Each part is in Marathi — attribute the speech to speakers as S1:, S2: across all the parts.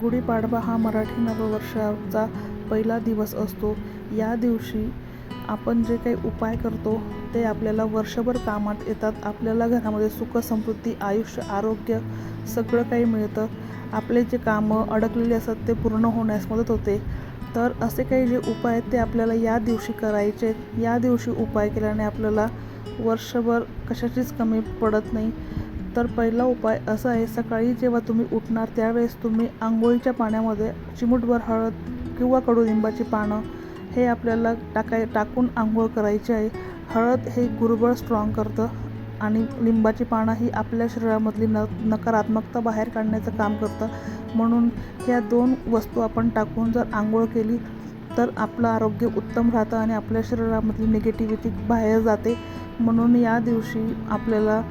S1: गुढीपाडवा हा मराठी नववर्षाचा पहिला दिवस असतो. या दिवशी आपण जे काही उपाय करतो ते आपल्याला वर्षभर कामात येतात. आपल्याला घरामध्ये सुख समृद्धी आयुष्य आरोग्य सगळं काही मिळतं. आपले जे कामं अडकलेले असतात ते पूर्ण होण्यास मदत होते. तर असे काही जे उपाय आहेत ते आपल्याला या दिवशी करायचे. या दिवशी उपाय केल्याने आपल्याला वर्षभर कशाचीच कमी पडत नाही. तर पहिला उपाय असा आहे सकाळी जेव्हा तुम्ही उठणार त्यावेळेस तुम्ही आंघोळीच्या पाण्यामध्ये चिमूटभर हळद किंवा कडुलिंबाची पानं हे आपल्याला टाकाय टाकून आंघोळ करायची आहे. हळद हे गुरुबळ स्ट्रॉंग करतं आणि लिंबाची पानं ही आपल्या शरीरामधली न नकारात्मकता बाहेर काढण्याचं काम करतं. म्हणून ह्या दोन वस्तू आपण टाकून जर आंघोळ केली तर आपलं आरोग्य उत्तम राहतं आणि आपल्या शरीरामधली निगेटिव्हिटी बाहेर जाते. म्हणून या दिवशी आपल्याला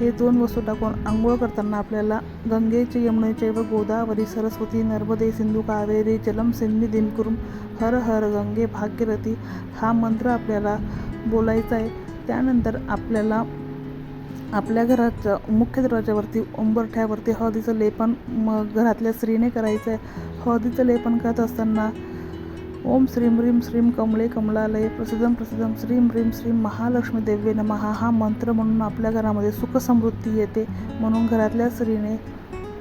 S1: हे दोन वस्तू टाकून आंघोळ करताना आपल्याला गंगेचे यमुनेचे व गोदावरी सरस्वती नर्मदे सिंधू कावेरी जलम सिंधी दिनकुरुम हर हर गंगे भाग्यरथी हा मंत्र आपल्याला बोलायचा आहे. त्यानंतर आपल्याला आपल्या घराच्या मुख्य दरवाजावरती उंबरठ्यावरती हळदीचं लेपन म घरातल्या स्त्रीने करायचं आहे. हळदीचं लेपन करत असताना ओम श्रीम ह्रीम श्रीम कमळे कमलालय प्रसिद्धम प्रसिद्धम श्रीम ह्रीम श्रीम महालक्ष्मी देव्ये नमहा हा मंत्र म्हणून आपल्या घरामध्ये सुखसमृद्धी येते. म्हणून घरातल्या स्त्रीने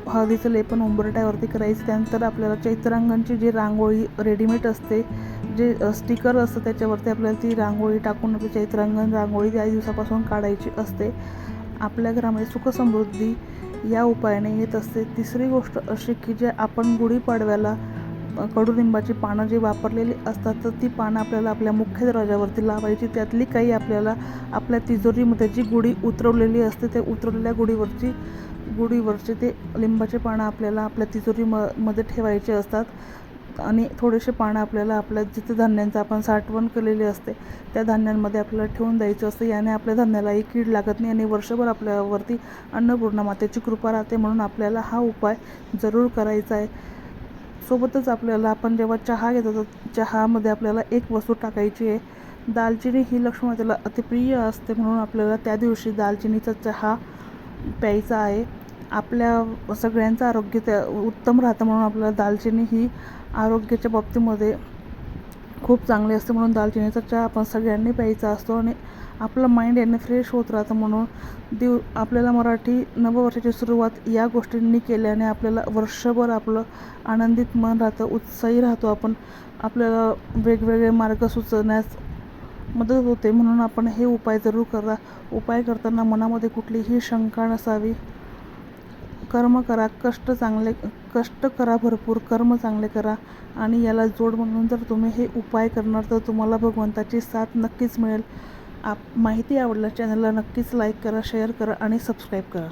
S1: हळदीचं लेपन उंबरट्यावरती करायचं. त्यानंतर आपल्याला चैत्रांगणची जी रांगोळी रेडीमेड असते जे स्टिकर असतं त्याच्यावरती आपल्याला ती रांगोळी टाकून आपली चैत्रांगण रांगोळी त्या दिवसापासून काढायची असते. आपल्या घरामध्ये सुखसमृद्धी या उपायाने येत असते. तिसरी गोष्ट अशी की जे आपण गुढीपाडव्याला कडुलिंबाची पानं जी वापरलेली असतात तर ती पानं आपल्याला आपल्या मुख्य दरवाजावरती लावायची. त्यातली काही आपल्याला आपल्या तिजोरीमध्ये जी गुढी उतरवलेली असते त्या उतरवलेल्या गुढीवरची गुढीवरचे ते लिंबाचे पानं आपल्याला आपल्या तिजोरी म मध्ये ठेवायचे असतात. आणि थोडेसे पानं आपल्याला आपल्या जिथे धान्यांचं आपण साठवण केलेली असते त्या धान्यांमध्ये आपल्याला ठेवून द्यायचं असतं. याने आपल्या धान्यालाही कीड लागत नाही आणि वर्षभर आपल्यावरती अन्नपूर्णा मातेची कृपा राहते म्हणून आपल्याला हा उपाय जरूर करायचा आहे. सोबतच आपल्याला आपण जेव्हा चहा घेतो तर चहामध्ये आपल्याला एक वस्तू टाकायची आहे. दालचिनी ही लक्ष्मीमातेला अतिप्रिय असते म्हणून आपल्याला त्या दिवशी दालचिनीचा चहा प्यायचा आहे. आपल्या सगळ्यांचं आरोग्य त्या उत्तम राहतं म्हणून आपल्याला दालचिनी ही आरोग्याच्या बाबतीमध्ये खूप चांगली असते म्हणून दालचिनीचा चहा आपण सगळ्यांनी प्यायचा असतो आणि आपलं माइंड याने फ्रेश होत राहतं म्हणून दिव आपल्याला मराठी नववर्षाची सुरुवात या गोष्टींनी केल्याने आपल्याला वर्षभर आपलं आनंदित मन राहतं उत्साही राहतो. आपण आपल्याला वेगवेगळे मार्ग सुचवण्यास मदत होते म्हणून आपण हे उपाय जरूर करा. उपाय करताना मनामध्ये कुठलीही शंका नसावी. कर्म करा कष्ट चांगले कष्ट करा भरपूर कर्म चांगले करा आणि याला जोड म्हणून जर तुम्ही हे उपाय करणार तर तुम्हाला भगवंताची साथ नक्कीच मिळेल. आप माहिती आवडल्यास चॅनलला नक्कीच लाईक करा शेअर करा आणि सबस्क्राईब करा.